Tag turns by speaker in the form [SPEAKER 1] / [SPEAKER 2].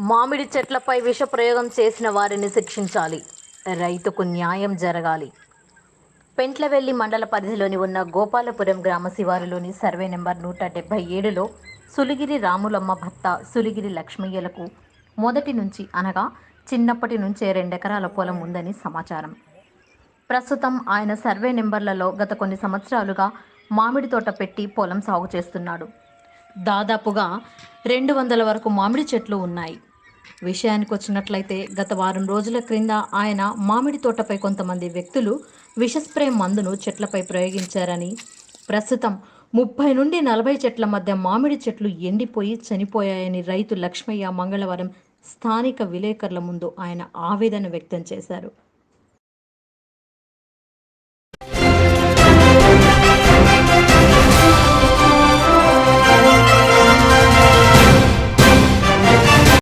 [SPEAKER 1] మామిడి చెట్లపై విష ప్రయోగం చేసిన వారిని శిక్షించాలి. రైతుకు న్యాయం జరగాలి. పెంట్లవెల్లి మండల పరిధిలోని ఉన్న గోపాలపురం గ్రామ శివారులోని సర్వే నెంబర్ నూట డెబ్బై ఏడులో సులిగిరి రాములమ్మ భర్త సులిగిరి లక్ష్మయ్యలకు మొదటి నుంచి అనగా చిన్నప్పటి నుంచే రెండెకరాల పొలం ఉందని సమాచారం. ప్రస్తుతం ఆయన సర్వే నెంబర్లలో గత కొన్ని సంవత్సరాలుగా మామిడి తోట పెట్టి పొలం సాగు చేస్తున్నాడు. దాదాపుగా రెండు వందల వరకు మామిడి చెట్లు ఉన్నాయి. విషయానికి వచ్చినట్లయితే గత వారం రోజుల క్రింద ఆయన మామిడి తోటపై కొంతమంది వ్యక్తులు విషస్ప్రే మందును చెట్లపై ప్రయోగించారని ప్రస్తుతం ముప్పై నుండి నలభై చెట్ల మధ్య మామిడి చెట్లు ఎండిపోయి చనిపోయాయని రైతు లక్ష్మయ్య మంగళవారం స్థానిక విలేకరుల ముందు ఆయన ఆవేదన వ్యక్తం చేశారు.